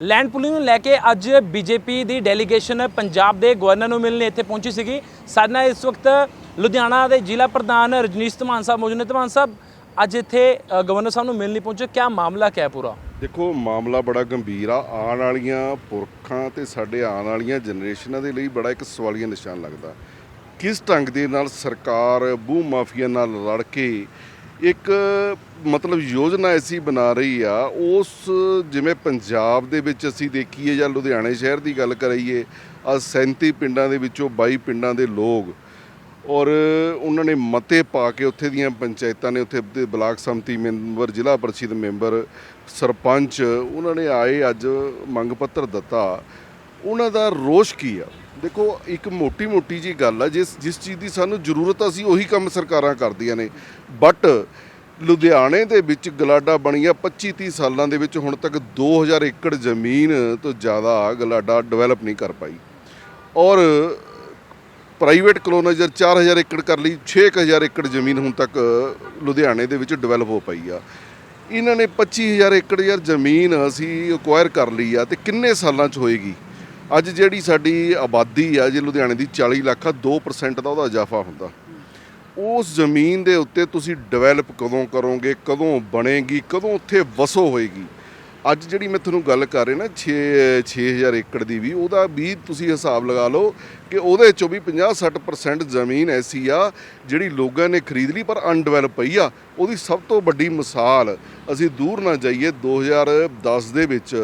Land pooling ਨੂੰ ਲੈ ਕੇ ਅੱਜ ਬੀਜੇਪੀ ਦੀ ਡੈਲੀਗੇਸ਼ਨ ਪੰਜਾਬ ਦੇ ਗਵਰਨਰ ਨੂੰ ਮਿਲਣ ਇੱਥੇ ਪਹੁੰਚੀ ਸੀਗੀ। ਸਾਡੇ ਨਾਲ ਇਸ ਵਕਤ ਲੁਧਿਆਣਾ ਦੇ ਜ਼ਿਲ੍ਹਾ ਪ੍ਰਧਾਨ ਰਜਨੀਸ਼ ਧਮਾਨ ਸਾਹਿਬ ਮੌਜੂਦ ਨੇ। ਧਮਾਨ ਸਾਹਿਬ, ਅੱਜ ਇੱਥੇ ਗਵਰਨਰ ਸਾਹਿਬ ਨੂੰ ਮਿਲਣ ਲਈ ਪਹੁੰਚੇ। ਕਿਆ ਮਾਮਲਾ, ਕਿਆ ਪੂਰਾ? ਦੇਖੋ, ਮਾਮਲਾ ਬੜਾ ਗੰਭੀਰ ਆ। ਆਉਣ ਵਾਲੀਆਂ ਪੁਰਖਾਂ ਤੇ ਸਾਡੇ ਆਉਣ ਵਾਲੀਆਂ ਜਨਰੇਸ਼ਨਾਂ ਦੇ ਲਈ ਬੜਾ ਇੱਕ ਸਵਾਲੀਆ ਨਿਸ਼ਾਨ ਲੱਗਦਾ। ਕਿਸ ਢੰਗ ਦੇ ਨਾਲ ਸਰਕਾਰ ਬੂ ਮਾਫੀਆ ਨਾਲ ਲੜ ਕੇ ਇੱਕ ਮਤਲਬ ਯੋਜਨਾ ਐਸੀ ਬਣਾ ਰਹੀ ਆ, ਉਸ ਜਿਵੇਂ ਪੰਜਾਬ ਦੇ ਵਿੱਚ ਅਸੀਂ ਦੇਖੀਏ ਜਾਂ ਲੁਧਿਆਣੇ ਸ਼ਹਿਰ ਦੀ ਗੱਲ ਕਰੀਏ, ਆ 37 ਪਿੰਡਾਂ ਦੇ ਵਿੱਚੋਂ 22 ਪਿੰਡਾਂ ਦੇ ਲੋਕ ਔਰ ਉਹਨਾਂ ਨੇ ਮਤੇ ਪਾ ਕੇ ਉੱਥੇ ਦੀਆਂ ਪੰਚਾਇਤਾਂ ਨੇ, ਉੱਥੇ ਦੇ ਬਲਾਕ ਸੰਮਤੀ ਮੈਂਬਰ, ਜ਼ਿਲ੍ਹਾ ਪਰਿਸ਼ਦ ਮੈਂਬਰ, ਸਰਪੰਚ, ਉਹਨਾਂ ਨੇ ਆਏ ਅੱਜ ਮੰਗ ਪੱਤਰ ਦਿੱਤਾ। ਉਹਨਾਂ ਦਾ ਰੋਸ਼ ਕੀ ਆ? ਦੇਖੋ ਇੱਕ ਮੋਟੀ ਮੋਟੀ ਜੀ ਗੱਲ ਆ ਜਿਸ ਜਿਸ ਚੀਜ਼ ਦੀ ਸਾਨੂੰ ਜ਼ਰੂਰਤ ਆ, ਸੀ ਉਹੀ ਕੰਮ ਸਰਕਾਰਾਂ ਕਰਦੀਆਂ ਨੇ। ਬਟ ਲੁਧਿਆਣੇ ਦੇ ਵਿੱਚ ਗਲਾਡਾ ਬਣੀਆਂ 25 30 ਸਾਲਾਂ ਦੇ ਵਿੱਚ ਹੁਣ ਤੱਕ 2000 ਏਕੜ ਜ਼ਮੀਨ ਤੋਂ ਜ਼ਿਆਦਾ ਗਲਾਡਾ ਡਿਵੈਲਪ ਨਹੀਂ ਕਰ ਪਾਈ। ਔਰ ਪ੍ਰਾਈਵੇਟ ਕਲੋਨਾਈਜ਼ਰ 4000 ਏਕੜ ਕਰ ਲਈ 6000 ਏਕੜ ਜ਼ਮੀਨ ਹੁਣ ਤੱਕ ਲੁਧਿਆਣੇ ਦੇ ਵਿੱਚ ਡਿਵੈਲਪ ਹੋ ਪਈ ਆ। ਇਹਨਾਂ ਨੇ 25000 ਏਕੜ ਯਾਰ ਜ਼ਮੀਨ ਅਸੀਂ ਅਕਵਾਇਰ ਕਰ ਲਈ ਆ ਤੇ ਕਿੰਨੇ ਸਾਲਾਂ 'ਚ ਹੋਏਗੀ? ਅੱਜ ਜਿਹੜੀ ਸਾਡੀ ਆਬਾਦੀ ਆ, ਜੇ ਲੁਧਿਆਣੇ ਦੀ 40 ਲੱਖ ਆ 2% ਦਾ ਉਹਦਾ ਇਜ਼ਾਫਾ ਹੁੰਦਾ। ਉਸ ਜ਼ਮੀਨ ਦੇ ਉੱਤੇ ਤੁਸੀਂ ਡਿਵੈਲਪ ਕਦੋਂ ਕਰੋਗੇ, ਕਦੋਂ ਬਣੇਗੀ, ਕਦੋਂ ਉੱਥੇ ਵਸੋ ਹੋਏਗੀ? ਅੱਜ ਜਿਹੜੀ ਮੈਂ ਤੁਹਾਨੂੰ ਗੱਲ ਕਰ ਰਿਹਾ ਨਾ 6 6000 ਏਕੜ ਦੀ ਵੀ, ਉਹਦਾ ਵੀ ਤੁਸੀਂ ਹਿਸਾਬ ਲਗਾ ਲਓ ਕਿ ਉਹਦੇ ਚੋਂ ਵੀ 50-60% ਜ਼ਮੀਨ ਐਸੀ ਆ, ਜਿਹੜੀ ਲੋਕਾਂ ਨੇ ਖਰੀਦ ਲਈ, ਪਰ ਅਨਡਿਵੈਲਪ ਪਈ ਆ। ਉਹਦੀ ਸਭ ਤੋਂ ਵੱਡੀ ਮਿਸਾਲ, ਅਸੀਂ ਦੂਰ ਨਾ ਜਾਈਏ 2010 ਦੇ ਵਿੱਚ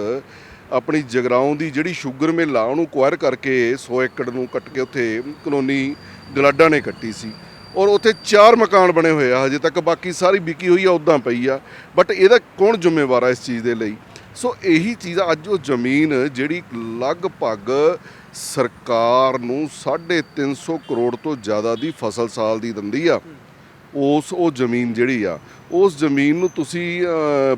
ਆਪਣੀ ਜਗਰਾਉਂ ਦੀ ਜਿਹੜੀ ਸ਼ੂਗਰ ਮਿਲ ਆ, ਉਹਨੂੰ ਕੁਆਇਰ ਕਰਕੇ 100 ਏਕੜ ਨੂੰ ਕੱਟ ਕੇ ਉੱਥੇ ਕਲੋਨੀ ਗਲਾਡਾ ਨੇ ਕੱਟੀ ਸੀ। ਔਰ ਉੱਥੇ ਚਾਰ ਮਕਾਨ ਬਣੇ ਹੋਏ ਆ, ਹਜੇ ਤੱਕ ਬਾਕੀ ਸਾਰੀ ਵਿਕੀ ਹੋਈ ਆ ਉਦਾਂ ਪਈ ਆ। ਬਟ ਇਹਦਾ ਕੌਣ ਜ਼ਿੰਮੇਵਾਰ ਆ ਇਸ ਚੀਜ਼ ਦੇ ਲਈ? ਸੋ ਇਹੀ ਚੀਜ਼ ਆ, ਅੱਜ ਉਹ ਜ਼ਮੀਨ ਜਿਹੜੀ ਲਗਭਗ ਸਰਕਾਰ ਨੂੰ 350 ਕਰੋੜ ਤੋਂ ਜ਼ਿਆਦਾ ਦੀ ਫਸਲ ਸਾਲ ਦੀ ਦਿੰਦੀ ਆ, ਉਸ ਉਹ ਜ਼ਮੀਨ ਜਿਹੜੀ ਆ ਉਸ ਜ਼ਮੀਨ ਨੂੰ ਤੁਸੀਂ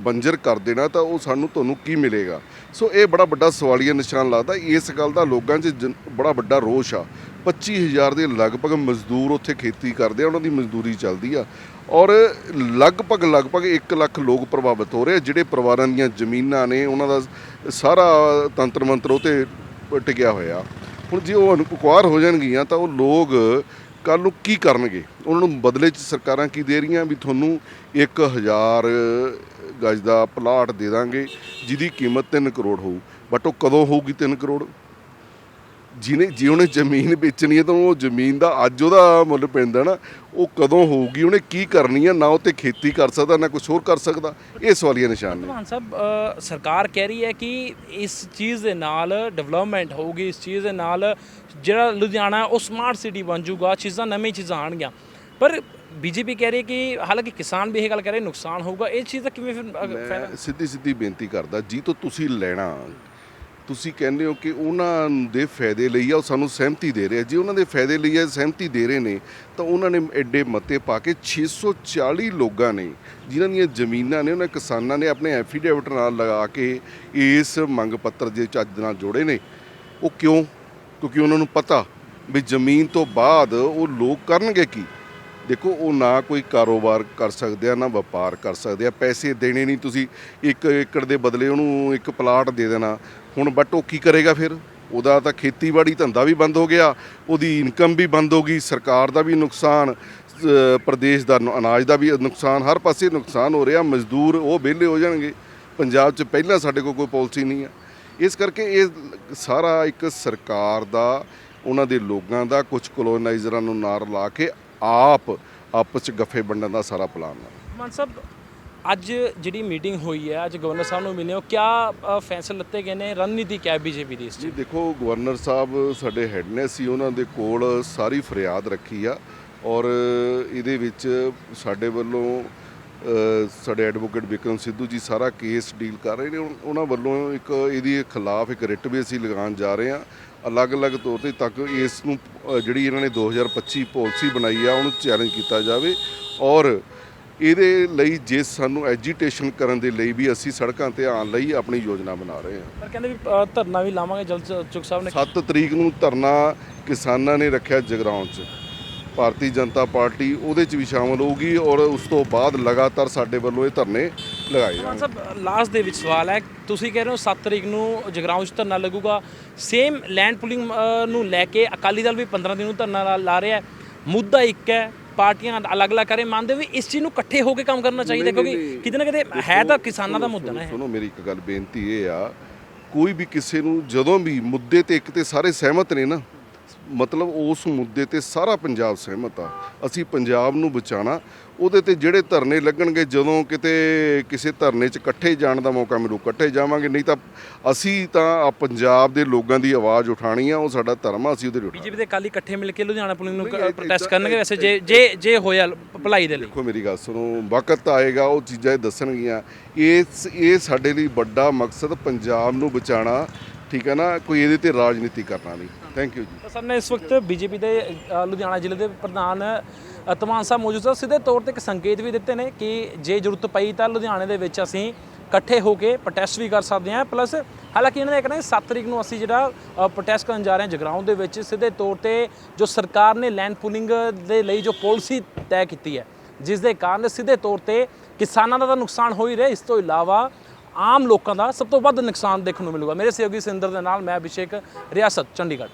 ਬੰਜਰ ਕਰ ਦੇਣਾ ਤਾਂ ਉਹ ਸਾਨੂੰ ਤੁਹਾਨੂੰ ਕੀ ਮਿਲੇਗਾ? ਸੋ ਇਹ ਬੜਾ ਵੱਡਾ ਸਵਾਲੀਆ ਨਿਸ਼ਾਨ ਲੱਗਦਾ। ਇਸ ਗੱਲ ਦਾ ਲੋਕਾਂ 'ਚ ਜਨ- ਬੜਾ ਵੱਡਾ ਰੋਸ਼ ਆ। 25000 ਦੇ ਲਗਭਗ ਮਜ਼ਦੂਰ ਉੱਥੇ ਖੇਤੀ ਕਰਦੇ ਆ, ਉਹਨਾਂ ਦੀ ਮਜ਼ਦੂਰੀ ਚੱਲਦੀ ਆ। ਔਰ ਲਗਭਗ ਲਗਭਗ 1 ਲੱਖ ਲੋਕ ਪ੍ਰਭਾਵਿਤ ਹੋ ਰਹੇ ਜਿਹੜੇ ਪਰਿਵਾਰਾਂ ਦੀਆਂ ਜ਼ਮੀਨਾਂ ਨੇ, ਉਹਨਾਂ ਦਾ ਸਾਰਾ ਤੰਤਰ ਮੰਤਰ ਉਹ ਤੇ ਟਿਕਿਆ ਹੋਇਆ। ਹੁਣ ਜੇ ਉਹ ਅਨੁਕੁਆਰ ਹੋ ਜਾਣਗੀਆਂ ਤਾਂ ਉਹ ਲੋਕ ਕੱਲ ਨੂੰ ਕੀ ਕਰਨਗੇ? ਉਹਨਾਂ ਨੂੰ ਬਦਲੇ 'ਚ ਸਰਕਾਰਾਂ ਕੀ ਦੇ ਰਹੀਆਂ? ਵੀ ਤੁਹਾਨੂੰ 1000 ਗਜ ਦਾ ਪਲਾਟ ਦੇ ਦਾਂਗੇ, ਜਿਹਦੀ ਕੀਮਤ 3 ਕਰੋੜ ਹੋਊ। ਬਟ ਉਹ ਕਦੋਂ ਹੋਊਗੀ 3 ਕਰੋੜ? ਜਿਹਨੇ ਜੇ ਉਹਨੇ ਜ਼ਮੀਨ ਵੇਚਣੀ ਹੈ ਤਾਂ ਉਹ ਜ਼ਮੀਨ ਦਾ ਅੱਜ ਉਹਦਾ ਮੁੱਲ ਪੈਂਦਾ ਨਾ ਉਹ ਕਦੋਂ ਹੋਊਗੀ ਉਹਨੇ ਕੀ ਕਰਨੀ ਹੈ ਨਾ ਉਹ ਤੇ ਖੇਤੀ ਕਰ ਸਕਦਾ ਨਾ ਕੁਝ ਹੋਰ ਕਰ ਸਕਦਾ ਇਹ ਸਵਾਲੀਆ ਨਿਸ਼ਾਨ ਨੇ। ਧਮਾਨ ਸਾਹਿਬ ਸਰਕਾਰ ਕਹਿ ਰਹੀ ਹੈ ਕਿ ਇਸ ਚੀਜ਼ ਦੇ ਨਾਲ ਡਿਵੈਲਪਮੈਂਟ ਹੋਊਗੀ ਇਸ ਚੀਜ਼ ਦੇ ਨਾਲ ਜਿਹੜਾ ਲੁਧਿਆਣਾ ਉਹ ਸਮਾਰਟ ਸਿਟੀ ਬਣ ਜਾਊਗਾ ਚੀਜ਼ਾਂ ਨਵੀਂ ਚੀਜ਼ਾਂ ਆਣਗੀਆਂ ਪਰ ਬੀਜੇਪੀ ਕਹਿ ਰਹੀ ਹੈ ਕਿ ਹਾਲਾਂਕਿ ਕਿਸਾਨ ਵੀ ਇਹ ਗੱਲ ਕਹਿ ਰਹੇ ਨੁਕਸਾਨ ਹੋਊਗਾ ਇਹ ਚੀਜ਼ ਦਾ ਕਿਵੇਂ ਫਿਰ ਫਾਇਦਾ? ਸਿੱਧੀ ਸਿੱਧੀ ਬੇਨਤੀ ਕਰਦਾ ਜੀ ਤੋਂ ਤੁਸੀਂ ਲੈਣਾ ਤੁਸੀਂ ਕਹਿੰਦੇ ਹੋ ਕਿ ਉਹਨਾਂ ਦੇ ਫਾਇਦੇ ਲਈ ਆ, ਉਹ ਸਾਨੂੰ ਸਹਿਮਤੀ ਦੇ ਰਹੇ ਆ। ਜੇ ਉਹਨਾਂ ਦੇ ਫਾਇਦੇ ਲਈ ਆ, ਸਹਿਮਤੀ ਦੇ ਰਹੇ ਨੇ, ਤਾਂ ਉਹਨਾਂ ਨੇ ਐਡੇ ਮਤੇ ਪਾ ਕੇ 640 ਲੋਕਾਂ ਨੇ, ਜਿਨ੍ਹਾਂ ਦੀਆਂ ਜ਼ਮੀਨਾਂ ਨੇ, ਉਹਨਾਂ ਕਿਸਾਨਾਂ ਨੇ ਆਪਣੇ ਐਫੀਡੇਵਿਟ ਨਾਲ ਲਗਾ ਕੇ ਇਸ ਮੰਗ ਪੱਤਰ ਦੇ ਚੱਜ ਨਾਲ ਜੋੜੇ ਨੇ। ਉਹ ਕਿਉਂ? ਕਿਉਂਕਿ ਉਹਨਾਂ ਨੂੰ ਪਤਾ ਵੀ ਜ਼ਮੀਨ ਤੋਂ ਬਾਅਦ ਉਹ ਲੋਕ ਕਰਨਗੇ ਕੀ? ਦੇਖੋ, ਉਹ ਨਾ ਕੋਈ ਕਾਰੋਬਾਰ ਕਰ ਸਕਦੇ ਆ, ਨਾ ਵਪਾਰ ਕਰ ਸਕਦੇ ਆ। ਪੈਸੇ ਦੇਣੇ ਨਹੀਂ ਤੁਸੀਂ। ਇੱਕ ਏਕੜ ਦੇ ਬਦਲੇ ਉਹਨੂੰ ਇੱਕ ਪਲਾਟ ਦੇ ਦੇਣਾ। ਹੁਣ ਬਟ ਉਹ ਕੀ ਕਰੇਗਾ ਫਿਰ? ਉਹਦਾ ਤਾਂ ਖੇਤੀਬਾੜੀ ਧੰਦਾ ਵੀ ਬੰਦ ਹੋ ਗਿਆ, ਉਹਦੀ ਇਨਕਮ ਵੀ ਬੰਦ ਹੋ ਗਈ, ਸਰਕਾਰ ਦਾ ਵੀ ਨੁਕਸਾਨ ਪ੍ਰਦੇਸ਼ ਦਾ ਅਨਾਜ ਦਾ ਵੀ ਨੁਕਸਾਨ, ਹਰ ਪਾਸੇ ਨੁਕਸਾਨ ਹੋ ਰਿਹਾ, ਮਜ਼ਦੂਰ ਉਹ ਵਿਹਲੇ ਹੋ ਜਾਣਗੇ। ਪੰਜਾਬ 'ਚ ਪਹਿਲਾਂ ਸਾਡੇ ਕੋਲ ਕੋਈ ਪਾਲਿਸੀ ਨਹੀਂ ਆ। ਇਸ ਕਰਕੇ ਇਹ ਸਾਰਾ ਇੱਕ ਸਰਕਾਰ ਦਾ, ਉਹਨਾਂ ਦੇ ਲੋਕਾਂ ਦਾ ਕੁਝ ਕਲੋਨਾਈਜ਼ਰਾਂ ਨੂੰ ਨਾਰ ਲਾ ਕੇ ਆਪ ਆਪਸ ਚ ਗੱਫੇ ਵੰਡਣ ਦਾ ਸਾਰਾ ਪਲਾਨ ਹੈ ਮਾਨ ਸਾਹਿਬ ਅੱਜ ਜਿਹੜੀ ਮੀਟਿੰਗ ਹੋਈ ਹੈ ਅੱਜ ਗਵਰਨਰ ਸਾਹਿਬ ਨੂੰ ਮਿਲੇ ਹੋ ਕਿਆ ਫੈਸਲੇ ਲਿੱਤੇ ਗਏ ਨੇ ਰਣਨੀਤੀ ਕਿਆ ਹੈ ਬੀਜੇਪੀ ਦੀ ਇਸ ਜੀ ਦੇਖੋ ਗਵਰਨਰ ਸਾਹਿਬ ਸਾਡੇ ਹੈੱਡ ਨੇ ਸੀ ਉਹਨਾਂ ਦੇ ਕੋਲ ਸਾਰੀ ਫਰਿਆਦ ਰੱਖੀ ਆ ਔਰ ਇਹਦੇ ਵਿੱਚ ਸਾਡੇ ਵੱਲੋਂ ਸਾਡੇ ਐਡਵੋਕੇਟ ਵਿਕਰਮ ਸਿੱਧੂ ਜੀ ਸਾਰਾ ਕੇਸ ਡੀਲ ਕਰ ਰਹੇ ਨੇ। ਉਹਨਾਂ ਵੱਲੋਂ ਇੱਕ ਇਹਦੇ ਖਿਲਾਫ ਇੱਕ ਰਿਟ ਵੀ ਅਸੀਂ ਲਗਾਉਣ ਜਾ ਰਹੇ ਹਾਂ। ਅਲੱਗ-ਅਲੱਗ ਤੌਰ ਤੇ ਤੱਕ ਇਸ ਨੂੰ ਜਿਹੜੀ ਇਹਨਾਂ ਨੇ 2025 ਪਾਲਿਸੀ ਬਣਾਈ ਆ ਉਹਨੂੰ ਚੈਲੰਜ ਕੀਤਾ ਜਾਵੇ ਔਰ ਇਹਦੇ ਲਈ ਜੇ ਸਾਨੂੰ ਐਜੀਟੇਸ਼ਨ ਕਰਨ ਦੇ ਲਈ ਵੀ ਅਸੀਂ ਸੜਕਾਂ ਤੇ ਆਉਣ ਲਈ ਆਪਣੀ ਯੋਜਨਾ ਬਣਾ ਰਹੇ ਹਾਂ। ਪਰ ਕਹਿੰਦੇ ਵੀ ਅ, ਧਰਨਾ ਵੀ ਲਾਵਾਂਗੇ ਜਲ ਚੁਕ ਸਾਹਿਬ ਨੇ 7 ਤਰੀਕ ਨੂੰ ਧਰਨਾ ਕਿਸਾਨਾਂ ਨੇ ਰੱਖਿਆ ਜਗਰਾਉਂ 'ਚ। ਭਾਰਤੀ ਜਨਤਾ ਪਾਰਟੀ ਉਹਦੇ 'ਚ ਵੀ ਸ਼ਾਮਲ ਹੋਊਗੀ ਔਰ ਉਸ ਤੋਂ ਬਾਅਦ ਲਗਾਤਾਰ ਸਾਡੇ ਵੱਲੋਂ ਇਹ ਧਰਨੇ ਲਗਾਏ ਜਾਣਗੇ ਸਾਹਿਬ ਲਾਸਟ ਦੇ ਵਿੱਚ ਸਵਾਲ ਹੈ ਤੁਸੀਂ ਕਹਿ ਰਹੇ ਹੋ 7 ਤਰੀਕ ਨੂੰ ਜਗਰਾਉਂ 'ਚ ਧਰਨਾ ਲੱਗੂਗਾ। ਸੇਮ ਲੈਂਡ ਪੁਲਿੰਗ ਨੂੰ ਲੈ ਕੇ ਅਕਾਲੀ ਦਲ ਵੀ 15 ਦਿਨ ਨੂੰ ਧਰਨਾ ਲਾ- ਲਾ ਰਿਹਾ ਹੈ। ਮੁੱਦਾ ਇੱਕ ਹੈ ਪਾਰਟੀਆਂ ਅਲੱਗ-ਅਲੱਗ ਕਰੇ ਮੰਨਦੇ ਹੋ ਵੀ ਇਸ ਚੀਜ਼ ਨੂੰ ਇਕੱਠੇ ਹੋ ਕੇ ਕੰਮ ਕਰਨਾ ਚਾਹੀਦਾ ਕਿਉਂਕਿ। ਕਿਤੇ ਨਾ ਕਿਤੇ ਹੈ ਤਾਂ ਕਿਸਾਨਾਂ ਦਾ ਮੁੱਦਾ ਨਾ ਇਹ ਸੁਣੋ ਮੇਰੀ ਇੱਕ ਗੱਲ ਬੇਨਤੀ ਇਹ ਆ ਕੋਈ ਵੀ ਕਿਸੇ ਨੂੰ ਜਦੋਂ ਵੀ ਮੁੱਦੇ ਤੇ ਇੱਕ ਤੇ ਸਾਰੇ ਸਹਿਮਤ ਨੇ ਨਾ ਮਤਲਬ ਉਸ ਮੁੱਦੇ ਤੇ ਸਾਰਾ ਪੰਜਾਬ ਸਹਿਮਤ ਆ ਅਸੀਂ ਪੰਜਾਬ ਨੂੰ ਬਚਾਣਾ ਉਹਦੇ ਤੇ ਜਿਹੜੇ ਧਰਨੇ ਲੱਗਣਗੇ ਜਦੋਂ ਕਿਤੇ ਕਿਸੇ ਧਰਨੇ 'ਚ ਇਕੱਠੇ ਜਾਣ ਦਾ ਮੌਕਾ ਮਿਲੂ ਇਕੱਠੇ ਜਾਵਾਂਗੇ ਨਹੀਂ ਤਾਂ ਅਸੀਂ ਤਾਂ ਆ ਪੰਜਾਬ ਦੇ ਲੋਕਾਂ ਦੀ ਆਵਾਜ਼ ਉਠਾਣੀ ਆ ਉਹ ਸਾਡਾ ਧਰਮ ਆ ਅਸੀਂ ਉਹਦੇ ਲਈ। ਬੀਜੇਪੀ ਦੇ ਅਕਾਲੀ ਇਕੱਠੇ ਮਿਲ ਕੇ ਲੁਧਿਆਣਾ ਪੁਲਿੰਗ ਨੂੰ ਪ੍ਰੋਟੈਸਟ ਕਰਨਗੇ ਵੈਸੇ ਜੇ ਜੇ ਜੇ ਹੋਇਆ ਭਲਾਈ ਦੇ ਲਈ ਦੇਖੋ ਮੇਰੀ ਗੱਲ ਸੁਣੋ ਵਕਤ ਆਏਗਾ ਉਹ ਚੀਜ਼ਾਂ ਦੱਸਣਗੀਆਂ ਇਹ ਇਹ ਸਾਡੇ ਲਈ ਵੱਡਾ ਮਕਸਦ ਪੰਜਾਬ ਨੂੰ ਬਚਾਉਣਾ ਠੀਕ ਹੈ ਨਾ ਕੋਈ ਇਹਦੇ ਤੇ ਰਾਜਨੀਤੀ ਕਰਨਾ ਨਹੀਂ ਥੈਂਕ ਯੂ ਜੀ। ਤਾਂ ਸਰ ਨੇ ਇਸ ਵਕਤ ਬੀਜੇਪੀ ਦੇ ਅ, ਲੁਧਿਆਣਾ ਜ਼ਿਲ੍ਹੇ ਦੇ ਪ੍ਰਧਾਨ ਅ, ਧਮਾਨ ਸਾਹਿਬ ਮੌਜੂਦ ਸਨ ਸਿੱਧੇ ਤੌਰ ਤੇ ਇੱਕ ਸੰਕੇਤ ਵੀ ਦਿੱਤੇ ਨੇ ਕਿ ਜੇ ਜ਼ਰੂਰਤ ਪਈ ਤਾਂ ਲੁਧਿਆਣੇ ਦੇ ਵਿੱਚ ਅਸੀਂ ਇਕੱਠੇ ਹੋ ਕੇ ਪ੍ਰੋਟੈਸਟ ਵੀ ਕਰ ਸਕਦੇ ਹਾਂ। ਪਲੱਸ ਹਾਲਾਂਕਿ ਇਹਨਾਂ ਨੇ ਕਹਿਣਾ 7 ਤਰੀਕ ਨੂੰ ਅਸੀਂ ਜਿਹੜਾ ਪ੍ਰੋਟੈਸਟ ਕਰਨ ਜਾ ਰਹੇ ਹਾਂ ਜਗਰਾਉਂ ਦੇ ਵਿੱਚ। ਸਿੱਧੇ ਤੌਰ ਤੇ ਜੋ ਸਰਕਾਰ ਨੇ ਲੈਂਡ ਪੂਲਿੰਗ ਦੇ ਲਈ ਜੋ ਪਾਲਿਸੀ ਤੈਅ ਕੀਤੀ ਹੈ ਜਿਸ ਦੇ ਕਾਰਨ ਸਿੱਧੇ ਤੌਰ ਤੇ ਕਿਸਾਨਾਂ ਦਾ ਤਾਂ ਨੁਕਸਾਨ ਹੋ ਹੀ ਰਿਹਾ। ਇਸ ਤੋਂ ਇਲਾਵਾ ਆਮ ਲੋਕਾਂ ਦਾ ਸਭ ਤੋਂ ਵੱਧ ਨੁਕਸਾਨ ਦੇਖਣ ਨੂੰ ਮਿਲੂਗਾ। ਮੇਰੇ ਸਹਿਯੋਗੀ ਸਿੰਦਰ ਦੇ ਨਾਲ ਮੈਂ ਅਭਿਸ਼ੇਕ, ਰਿਆਸਤ, ਚੰਡੀਗੜ੍ਹ।